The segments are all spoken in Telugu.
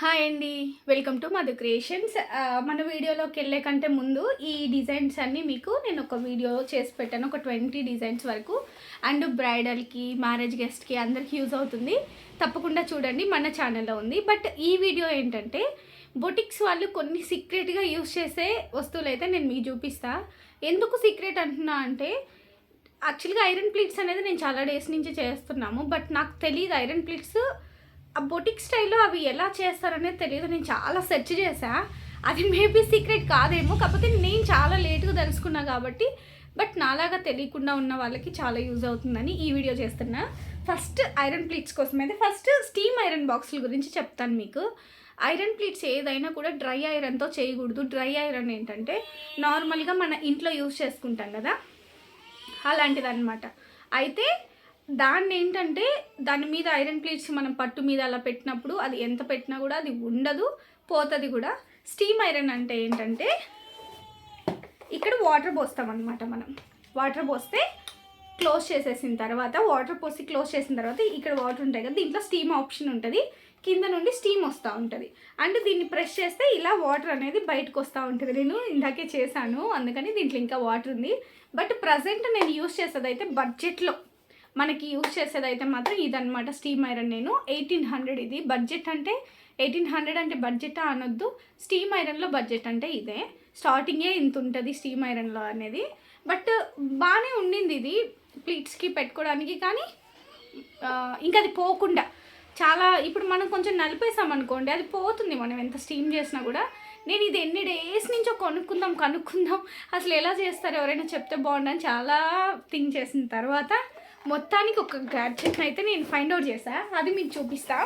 హాయ్ అండి. వెల్కమ్ టు మధు క్రియేషన్స్ మన వీడియోలోకి వెళ్ళే కంటే ముందు ఈ డిజైన్స్ అన్నీ మీకు నేను ఒక వీడియో చేసి పెట్టాను. ఒక ట్వంటీ డిజైన్స్ వరకు. అండ్ బ్రైడల్కి మ్యారేజ్ గెస్ట్కి అందరికి యూజ్ అవుతుంది. తప్పకుండా చూడండి. మన ఛానల్లో ఉంది. బట్ ఈ వీడియో ఏంటంటే బొటిక్స్ వాళ్ళు కొన్ని సీక్రెట్గా యూజ్ చేసే వస్తువులు అయితే నేను మీకు చూపిస్తా. ఎందుకు సీక్రెట్ అంటున్నా అంటే యాక్చువల్గా ఐరన్ ప్లేట్స్ అనేది నేను చాలా డేస్ నుంచి చేస్తున్నాము. బట్ నాకు తెలియదు ఐరన్ ప్లేట్స్ ఆ బొటిక్ స్టైల్లో అవి ఎలా చేస్తారనేది తెలియదు నేను చాలా సెర్చ్ చేశా. అది మేబీ సీక్రెట్ కాదేమో కాకపోతే నేను చాలా లేట్గా తెలుసుకున్నా కాబట్టి బట్ నాలాగా తెలియకుండా ఉన్న వాళ్ళకి చాలా యూజ్ అవుతుందని ఈ వీడియో చేస్తున్నా. ఫస్ట్ ఐరన్ ప్లీట్స్ కోసం అయితే ఫస్ట్ స్టీమ్ ఐరన్ బాక్సుల గురించి చెప్తాను మీకు. ఐరన్ ప్లీట్స్ ఏదైనా కూడా డ్రై ఐరన్తో చేయకూడదు. డ్రై ఐరన్ ఏంటంటే నార్మల్గా మన ఇంట్లో యూజ్ చేసుకుంటాం కదా అలాంటిది అనమాట అయితే దాన్ని ఏంటంటే దాని మీద ఐరన్ ప్లేట్స్ మనం పట్టు మీద అలా పెట్టినప్పుడు అది ఎంత పెట్టినా కూడా అది ఉండదు పోతుంది కూడా. స్టీమ్ ఐరన్ అంటే ఏంటంటే ఇక్కడ వాటర్ పోస్తాం అనమాట మనం. వాటర్ పోస్తే క్లోజ్ చేసేసిన తర్వాత వాటర్ పోసి క్లోజ్ చేసిన తర్వాత ఇక్కడ వాటర్ ఉంటాయి కదా దీంట్లో స్టీమ్ ఆప్షన్ ఉంటుంది. కింద నుండి స్టీమ్ వస్తూ ఉంటుంది. అండ్ దీన్ని ప్రెస్ చేస్తే ఇలా వాటర్ అనేది బయటకు వస్తూ ఉంటుంది. నేను ఇందాకే చేశాను అందుకని దీంట్లో ఇంకా వాటర్ ఉంది. బట్ ప్రజెంట్ నేను యూస్ చేసేది అయితే బడ్జెట్లో. మనకి యూస్ చేసేది అయితే మాత్రం ఇదనమాట స్టీమ్ ఐరన్ నేను. ఎయిటీన్ హండ్రెడ్ ఇది. బడ్జెట్ అంటే ఎయిటీన్ హండ్రెడ్ అంటే బడ్జెట్ అనొద్దు. స్టీమ్ ఐరన్లో బడ్జెట్ అంటే ఇదే. స్టార్టింగే ఇంత ఉంటుంది స్టీమ్ ఐరన్లో అనేది. బట్ బాగానే ఉండింది ఇది. ప్లీట్స్కి పెట్టుకోవడానికి కానీ ఇంకా అది పోకుండా. చాలా ఇప్పుడు మనం కొంచెం నలిపేసాం అనుకోండి అది పోతుంది మనం ఎంత స్టీమ్ చేసినా కూడా. నేను ఇది ఎన్ని డేస్ నుంచో కొనుక్కుందాం కనుక్కుందాం. అసలు ఎలా చేస్తారు ఎవరైనా చెప్తే బాగుండని చాలా థింక్ చేసిన తర్వాత మొత్తానికి ఒక గ్యాడ్జెట్ని అయితే నేను ఫైండ్ అవుట్ చేశా. అది మీకు చూపిస్తా.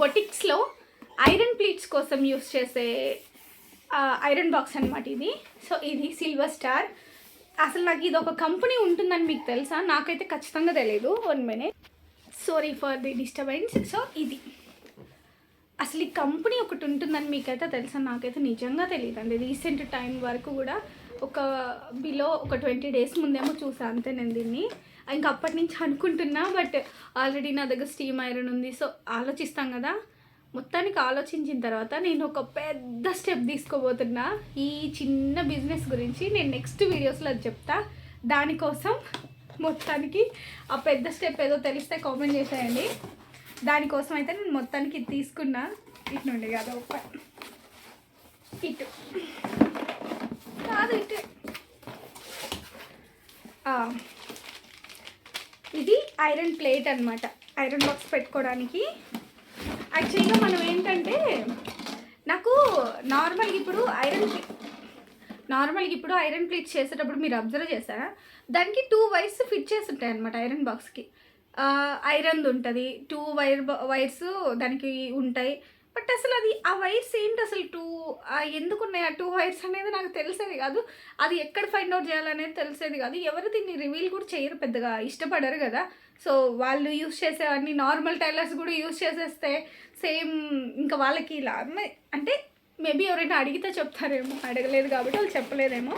బొటిక్స్లో ఐరన్ ప్లీట్స్ కోసం యూస్ చేసే ఐరన్ బాక్స్ అనమాట ఇది. సో ఇది సిల్వర్ స్టార్ అసలు నాకు ఇది ఒక కంపెనీ ఉంటుందని మీకు తెలుసా? నాకైతే ఖచ్చితంగా తెలియదు one minute sorry for the disturbance so ఇది. అసలు ఈ కంపెనీ ఒకటి ఉంటుందని మీకైతే తెలుసా? నాకైతే నిజంగా తెలియదు అండి రీసెంట్ టైం వరకు కూడా ఒక బిలో ఒక ట్వంటీ డేస్ ముందేమో చూసా అంతే నేను దీన్ని. ఇంకా అప్పటి నుంచి అనుకుంటున్నా బట్ ఆల్రెడీ నా దగ్గర స్టీమ్ ఐరన్ ఉంది. సో ఆలోచిస్తాం కదా. మొత్తానికి ఆలోచించిన తర్వాత నేను ఒక పెద్ద స్టెప్ తీసుకోబోతున్నా. ఈ చిన్న బిజినెస్ గురించి నేను నెక్స్ట్ వీడియోస్లో అది చెప్తా. దానికోసం మొత్తానికి ఆ పెద్ద స్టెప్ ఏదో తెలిస్తే కామెంట్ చేసేయండి. దానికోసం అయితే నేను మొత్తానికి ఇది తీసుకున్నా. ఇటు నుండి కాదు ఒక ఇటు. కాదు ఇటు. ఇది ఐరన్ ప్లేట్ అనమాట ఐరన్ బాక్స్ పెట్టుకోవడానికి. యాక్చువల్గా మనం ఏంటంటే నాకు నార్మల్గా ఇప్పుడు ఐరన్ నార్మల్గా ఇప్పుడు ఐరన్ ప్లేట్స్ చేసేటప్పుడు మీరు అబ్జర్వ్ చేశారా? దానికి టూ వైర్స్ ఫిట్ చేసి ఉంటాయి అనమాట ఐరన్ బాక్స్కి ఐరన్ ఉంటుంది. టూ వైర్ వైర్స్ దానికి ఉంటాయి. బట్ అసలు అది ఆ వైర్స్ ఏంటి అసలు టూ ఎందుకు ఉన్నాయి ఆ టూ వైర్స్ అనేది నాకు తెలిసేది కాదు. అది ఎక్కడ ఫైండ్ అవుట్ చేయాలనేది తెలిసేది కాదు. ఎవరు దీన్ని రివీల్ కూడా చేయరు పెద్దగా. ఇష్టపడరు కదా. సో వాళ్ళు యూస్ చేసేవన్నీ నార్మల్ టైలర్స్ కూడా యూస్ చేసేస్తే సేమ్ ఇంకా వాళ్ళకి ఇలా అంటే మేబీ ఎవరైనా అడిగితే చెప్తారేమో. అడగలేదు కాబట్టి వాళ్ళు చెప్పలేదేమో.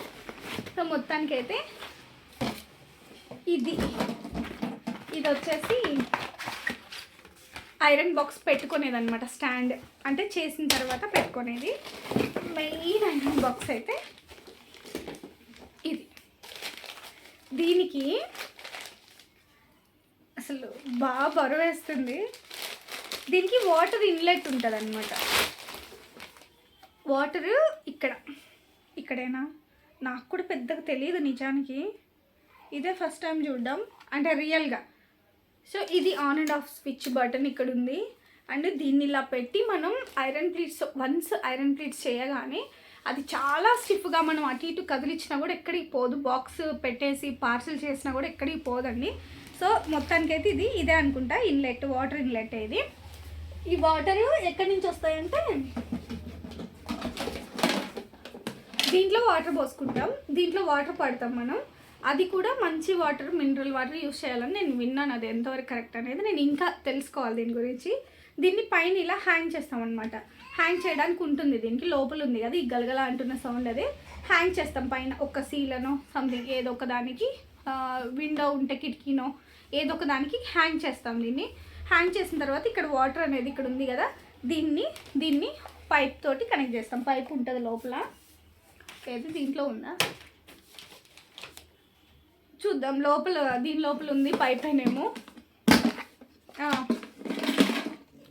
సో మొత్తానికి అయితే ఇది. ఇది వచ్చేసి ఐరన్ బాక్స్ పెట్టుకునేది అనమాట స్టాండ్. అంటే చేసిన తర్వాత పెట్టుకునేది. మెయిన్ ఐరన్ బాక్స్ అయితే ఇది. దీనికి అసలు బాగా బరువు వేస్తుంది. దీనికి వాటర్ ఇన్లెట్ ఉంటుంది అనమాట వాటరు ఇక్కడ. ఇక్కడేనా? నాకు కూడా పెద్దగా తెలియదు నిజానికి. ఇదే ఫస్ట్ టైం చూడడం. అంటే రియల్గా. సో ఇది on and off switch button ఇక్కడ ఉంది. అండ్ దీన్ని ఇలా పెట్టి మనం iron pleats once iron pleats చేయగానే అది చాలా స్టిఫ్గా మనం అటు ఇటు కదిలిచ్చినా కూడా ఎక్కడికి పోదు. బాక్స్ పెట్టేసి పార్సిల్ చేసినా కూడా ఎక్కడికి పోదండి. సో మొత్తానికైతే ఇది ఇదే అనుకుంటా. ఇన్లెట్ వాటర్ ఇన్లెట్ ఇది. ఈ వాటర్ ఎక్కడి నుంచి వస్తాయంటే దీంట్లో వాటర్ పోసుకుంటాం. దీంట్లో వాటర్ పడతాం మనం. అది కూడా మంచి వాటర్ మినరల్ వాటర్ యూస్ చేయాలని నేను విన్నాను. అది ఎంతవరకు కరెక్ట్ అనేది నేను ఇంకా తెలుసుకోవాలి దీని గురించి. దీన్ని పైన ఇలా హ్యాంగ్ చేస్తాం అనమాట హ్యాంగ్ చేయడానికి ఉంటుంది. దీనికి లోపల ఉంది కదా ఈ గలగల అంటున్న సౌండ్ అదే. హ్యాంగ్ చేస్తాం పైన ఒక సీలనో సంథింగ్ ఏదో ఒక దానికి విండో ఉంటే కిటికీనో ఏదో ఒక దానికి హ్యాంగ్ చేస్తాం దీన్ని. హ్యాంగ్ చేసిన తర్వాత ఇక్కడ వాటర్ అనేది ఇక్కడ ఉంది కదా దీన్ని దీన్ని పైప్ తోటి కనెక్ట్ చేస్తాం. పైప్ ఉంటుంది లోపల. ఏది దీంట్లో ఉందా? చూద్దాం. లోపల దీని లోపల ఉంది పైప్ అయినేమో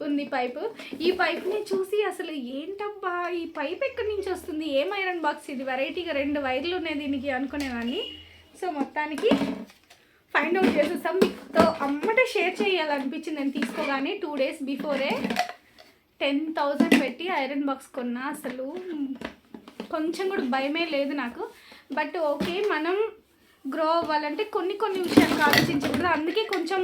ఉంది పైపు. ఈ పైప్ని చూసి అసలు ఏంటబ్బా ఈ పైప్ ఎక్కడి నుంచి వస్తుంది? ఏం ఐరన్ బాక్స్ ఇది? వెరైటీగా రెండు వైర్లు ఉన్నాయి దీనికి అనుకునేదాన్ని. సో మొత్తానికి ఫైండ్ అవుట్ చేసేస్తాం మీతో అమ్మటే షేర్ చేయాలనిపించింది నేను తీసుకోగానే టూ డేస్ బిఫోరే టెన్ థౌజండ్ పెట్టి ఐరన్ బాక్స్ కొన్నా. అసలు కొంచెం కూడా భయమే లేదు నాకు. బట్ ఓకే మనం గ్రో అవ్వాలంటే కొన్ని కొన్ని విషయాలు ఆలోచించకూడదు. అందుకే కొంచెం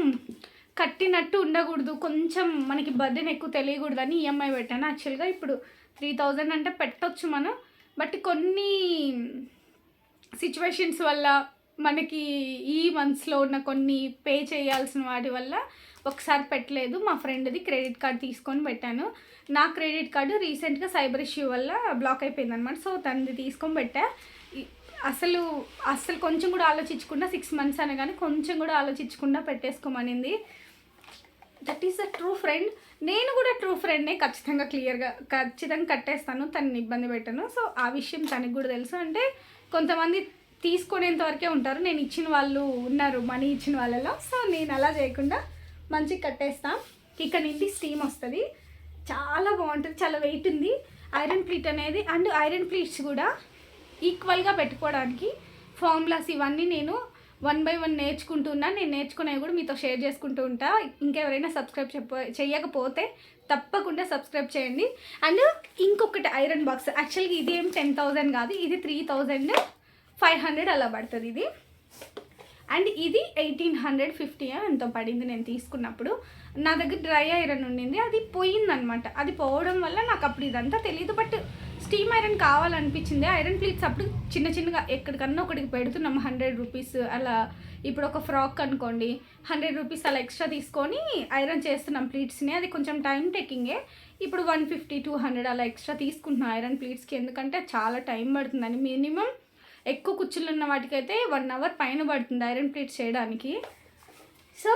కట్టినట్టు ఉండకూడదు. కొంచెం మనకి బర్డెన్ ఎక్కువ తెలియకూడదు అని ఈఎంఐ పెట్టాను. యాక్చువల్గా ఇప్పుడు త్రీ థౌజండ్ అంటే పెట్టొచ్చు మనం. బట్ కొన్ని సిచ్యువేషన్స్ వల్ల మనకి ఈ మంత్స్లో ఉన్న కొన్ని పే చేయాల్సిన వాటి వల్ల ఒకసారి పెట్టలేదు. మా ఫ్రెండ్ది క్రెడిట్ కార్డ్ తీసుకొని పెట్టాను. నా క్రెడిట్ కార్డు రీసెంట్గా సైబర్ ఇష్యూ వల్ల బ్లాక్ అయిపోయింది అనమాట సో తనది తీసుకొని పెట్టా. అసలు అసలు కొంచెం కూడా ఆలోచించకుండా సిక్స్ మంత్స్ అనగానే కొంచెం కూడా ఆలోచించకుండా పెట్టేసుకోమనింది. That is a true friend నేను కూడా ట్రూ ఫ్రెండ్నే ఖచ్చితంగా క్లియర్గా ఖచ్చితంగా కట్టేస్తాను తనని ఇబ్బంది పెట్టను. సో ఆ విషయం తనకి కూడా తెలుసు. అంటే కొంతమంది తీసుకునేంత వరకే ఉంటారు. నేను ఇచ్చిన వాళ్ళు ఉన్నారు మనీ ఇచ్చిన వాళ్ళలో. సో నేను అలా చేయకుండా మంచిగా కట్టేస్తాం. ఇక్కడ నుండి స్టీమ్ వస్తుంది. చాలా బాగుంటుంది. చాలా వెయిట్ ఉంది. ఐరన్ ప్లీట్ అనేది అండ్ ఐరన్ ప్లీట్స్ కూడా ఈక్వల్గా పెట్టుకోవడానికి ఫార్ములాస్ ఇవన్నీ నేను వన్ బై వన్ నేర్చుకుంటున్నా. నేను నేర్చుకునేవి కూడా మీతో షేర్ చేసుకుంటూ ఉంటా. ఇంకెవరైనా సబ్స్క్రైబ్ చెప్ప చేయకపోతే తప్పకుండా సబ్స్క్రైబ్ చేయండి. అండ్ ఇంకొకటి ఐరన్ బాక్స్ యాక్చువల్గా ఇది ఏం టెన్ థౌజండ్ కాదు. ఇది త్రీ థౌజండ్ ఫైవ్ హండ్రెడ్ అలా పడుతుంది ఇది. అండ్ ఇది ఎయిటీన్ హండ్రెడ్ ఫిఫ్టీ ఎంతో పడింది నేను తీసుకున్నప్పుడు. నా దగ్గర డ్రై ఐరన్ ఉండింది. అది పోయిందనమాట అది పోవడం వల్ల నాకు అప్పుడు ఇదంతా తెలియదు బట్ స్టీమ్ ఐరన్ కావాలనిపించింది. ఐరన్ ప్లీట్స్ అప్పుడు చిన్న చిన్నగా ఎక్కడికన్నా ఒకటికి పెడుతున్నాం. హండ్రెడ్ రూపీస్ అలా ఇప్పుడు ఒక ఫ్రాక్ అనుకోండి. హండ్రెడ్ రూపీస్ అలా ఎక్స్ట్రా తీసుకొని ఐరన్ చేస్తున్నాం ప్లీట్స్ని. అది కొంచెం టైం టేకింగే. ఇప్పుడు వన్ ఫిఫ్టీ టూ హండ్రెడ్ అలా ఎక్స్ట్రా తీసుకుంటున్నాం ఐరన్ ప్లీట్స్కి. ఎందుకంటే చాలా టైం పడుతుందని మినిమం ఎక్కువ కుచ్చులు ఉన్న వాటికైతే వన్ అవర్ పైన పడుతుంది ఐరన్ ప్లేట్ చేయడానికి. సో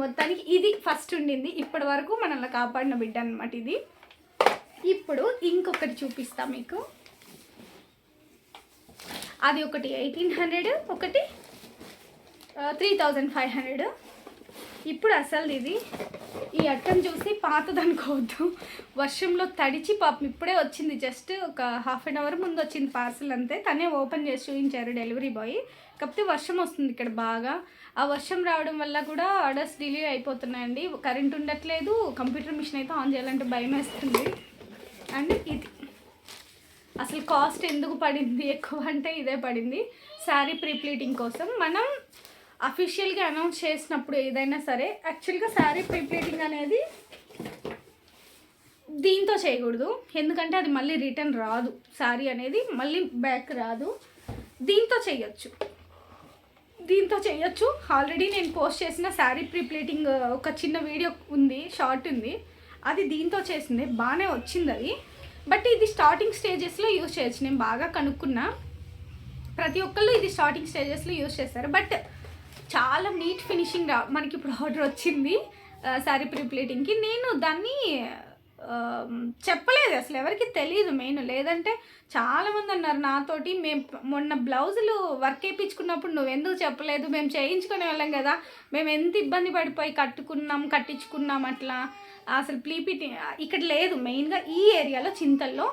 మొత్తానికి ఇది ఫస్ట్ ఉండింది. ఇప్పటి వరకు మనల్ని కాపాడిన బిడ్డ అనమాట ఇది. ఇప్పుడు ఇంకొకటి చూపిస్తా మీకు. అది ఒకటి ఎయిటీన్ హండ్రెడ్ ఒకటి త్రీ థౌజండ్ ఫైవ్ హండ్రెడ్ ఇప్పుడు అసలు ఇది ఈ అట్టం చూసి పాతదనుకోవద్దు వర్షంలో తడిచి పాపం ఇప్పుడే వచ్చింది. జస్ట్ ఒక హాఫ్ అన్ అవర్ ముందు వచ్చింది పార్సల్ అంతే. తనే ఓపెన్ చేసి చూపించారు డెలివరీ బాయ్. కాకపోతే వర్షం వస్తుంది ఇక్కడ బాగా. ఆ వర్షం రావడం వల్ల కూడా ఆర్డర్స్ డిలే అయిపోతున్నాయండి. కరెంట్ ఉండట్లేదు. కంప్యూటర్ మిషన్ అయితే ఆన్ చేయాలంటే భయం వేస్తుంది. అండ్ ఇది. అసలు కాస్ట్ ఎందుకు పడింది? ఎక్కువ అంటే ఇదే పడింది. శారీ ప్రీప్లీటింగ్ కోసం. మనం అఫీషియల్గా అనౌన్స్ చేసినప్పుడు ఏదైనా సరే యాక్చువల్గా శారీ ప్రీప్లీటింగ్ అనేది దీంతో చేయకూడదు. ఎందుకంటే అది మళ్ళీ రిటర్న్ రాదు. శారీ అనేది మళ్ళీ బ్యాక్ రాదు. దీంతో చేయొచ్చు. దీంతో చేయొచ్చు. ఆల్రెడీ నేను పోస్ట్ చేసిన శారీ ప్రీప్లేటింగ్ uh, ఒక చిన్న వీడియో ఉంది షార్ట్ ఉంది. అది దీంతో చేసింది. బాగానే వచ్చింది అది. బట్ ఇది స్టార్టింగ్ స్టేజెస్లో యూజ్ చేయొచ్చు. నేను బాగా కనుక్కున్నా. ప్రతి ఒక్కళ్ళు ఇది స్టార్టింగ్ స్టేజెస్లో యూజ్ చేస్తారు. బట్ చాలా నీట్ ఫినిషింగ్ రా మనకి ఇప్పుడు ఆర్డర్ వచ్చింది శారీ ప్రీప్లేటింగ్కి నేను దాన్ని చెప్పలేదు అసలు ఎవరికి తెలియదు మెయిన్. లేదంటే చాలామంది అన్నారు నాతోటి మేము మొన్న బ్లౌజులు వర్క్ వేయించుకున్నప్పుడు నువ్వు ఎందుకు చెప్పలేదు? మేము చేయించుకునే వాళ్ళం కదా. మేము ఎంత ఇబ్బంది పడిపోయి కట్టుకున్నాం కట్టించుకున్నాం అట్లా. అసలు ప్లీపిటి ఇక్కడ లేదు. మెయిన్గా ఈ ఏరియాలో చింతల్లో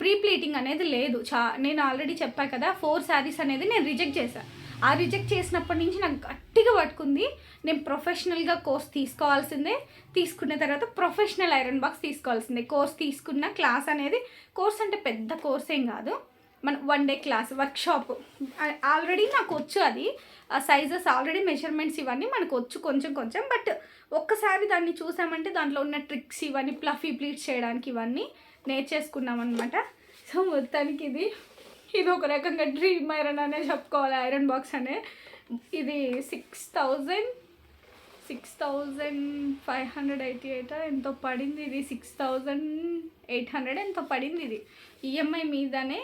ప్రీ ప్లీటింగ్ అనేది లేదు. చా నేను ఆల్రెడీ చెప్పా కదా ఫోర్ శారీస్ అనేది నేను రిజెక్ట్ చేశాను ఆ రిజెక్ట్ చేసినప్పటి నుంచి నాకు గట్టిగా పట్టుకుంది. నేను ప్రొఫెషనల్గా కోర్స్ తీసుకోవాల్సిందే. తీసుకున్న తర్వాత ప్రొఫెషనల్ ఐరన్ బాక్స్ తీసుకోవాల్సిందే. కోర్స్ తీసుకున్న క్లాస్ అనేది కోర్స్ అంటే పెద్ద కోర్స్ ఏం కాదు. మన one day class workshop already నాకు వచ్చు అది. ఆ సైజెస్ ఆల్రెడీ మెజర్మెంట్స్ ఇవన్నీ మనకు వచ్చు కొంచెం కొంచెం. బట్ ఒక్కసారి దాన్ని చూసామంటే దాంట్లో ఉన్న ట్రిక్స్ ఇవన్నీ ప్లఫీ ప్లీట్ చేయడానికి ఇవన్నీ నేర్చేసుకున్నాం అనమాట సో మొత్తానికి ఇది. ఇది ఒక రకంగా డ్రీమ్ ఐరన్ అనే చెప్పుకోవాలి ఐరన్ బాక్స్ అనే. ఇది six thousand six thousand five hundred eighty eight ఎంతో పడింది ఇది. సిక్స్ థౌజండ్ ఎయిట్ హండ్రెడ్ ఎంతో పడింది ఇది. ఈఎంఐ మీదనే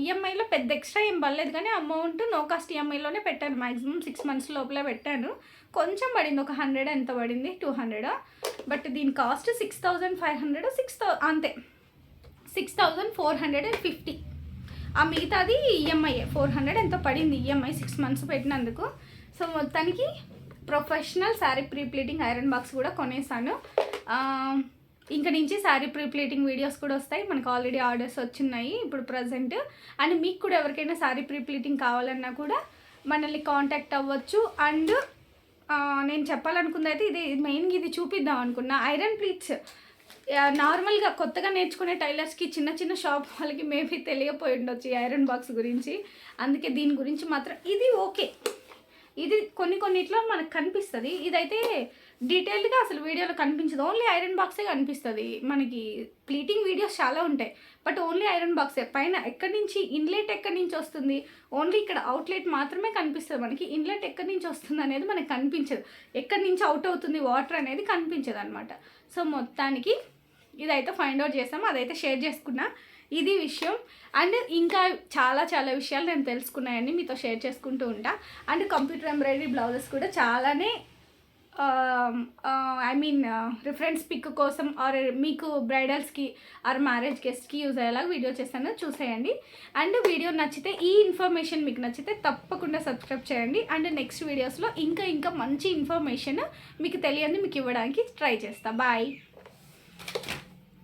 ఈఎంఐలో పెద్ద ఎక్స్ట్రా ఏం పడలేదు కానీ అమౌంట్ నో కాస్ట్ ఈఎంఐలోనే పెట్టాను. మ్యాక్సిమం సిక్స్ మంత్స్ లోపలే పెట్టాను. కొంచెం పడింది ఒక హండ్రెడ్ ఎంత పడింది? Two hundred? బట్ దీని cost six thousand five hundred? Six thou అంతే. Six thousand four hundred and fifty. ఆ మిగతాది ఈఎంఐ ఫోర్ హండ్రెడ్ ఎంతో పడింది ఈఎంఐ సిక్స్ మంత్స్ పెట్టినందుకు. సో మొత్తానికి professional sari prepleating iron box కూడా కొనేసాను. ఇంక నుంచి శారీ ప్రీప్లీటింగ్ వీడియోస్ కూడా వస్తాయి. మనకు ఆల్రెడీ ఆర్డర్స్ వచ్చిన్నాయి ఇప్పుడు ప్రజెంట్. అండ్ మీకు కూడా ఎవరికైనా శారీ ప్రీప్లీటింగ్ కావాలన్నా కూడా మనల్ని కాంటాక్ట్ అవ్వచ్చు. అండ్ నేను చెప్పాలనుకుంది అయితే ఇది మెయిన్గా ఇది చూపిద్దాం అనుకున్నా. Iron pleats. నార్మల్గా కొత్తగా నేర్చుకునే టైలర్స్కి చిన్న చిన్న షాప్ వాళ్ళకి మేబీ తెలియపోయి ఉండొచ్చు ఈ ఐరన్ బాక్స్ గురించి. అందుకే దీని గురించి మాత్రం ఇది ఓకే. ఇది కొన్ని కొన్నిట్లో మనకు కనిపిస్తుంది. ఇదైతే డీటెయిల్డ్గా అసలు వీడియోలో కనిపించదు. ఓన్లీ ఐరన్ బాక్సే కనిపిస్తుంది. మనకి ప్లీటింగ్ వీడియోస్ చాలా ఉంటాయి. బట్ ఓన్లీ ఐరన్ బాక్సే. పైన ఎక్కడి నుంచి ఇన్లెట్ ఎక్కడి నుంచి వస్తుంది? ఓన్లీ ఇక్కడ అవుట్లెట్ మాత్రమే కనిపిస్తుంది మనకి. ఇన్లెట్ ఎక్కడి నుంచి వస్తుంది అనేది మనకి కనిపించదు. ఎక్కడి నుంచి అవుట్ అవుతుంది వాటర్ అనేది కనిపించదు అనమాట సో మొత్తానికి ఇదైతే ఫైండ్ అవుట్ చేసాము అదైతే షేర్ చేసుకున్నా. ఇది విషయం. అండ్ ఇంకా చాలా చాలా విషయాలు నేను తెలుసుకున్నాయని మీతో షేర్ చేసుకుంటూ ఉంటా. అండ్ కంప్యూటర్ ఎంబ్రాయిడరీ బ్లౌజెస్ కూడా చాలానే ఐ మీన్ రిఫరెన్స్ పిక్ కోసం ఆర్ మీకు బ్రైడల్స్కి ఆర్ మ్యారేజ్ గెస్ట్కి యూజ్ అయ్యేలాగా వీడియో చేస్తాను. చూసేయండి. అండ్ వీడియో నచ్చితే ఈ ఇన్ఫర్మేషన్ మీకు నచ్చితే తప్పకుండా సబ్స్క్రైబ్ చేయండి. అండ్ నెక్స్ట్ వీడియోస్లో ఇంకా ఇంకా మంచి ఇన్ఫర్మేషన్ మీకు తెలియంది మీకు ఇవ్వడానికి ట్రై చేస్తా. బాయ్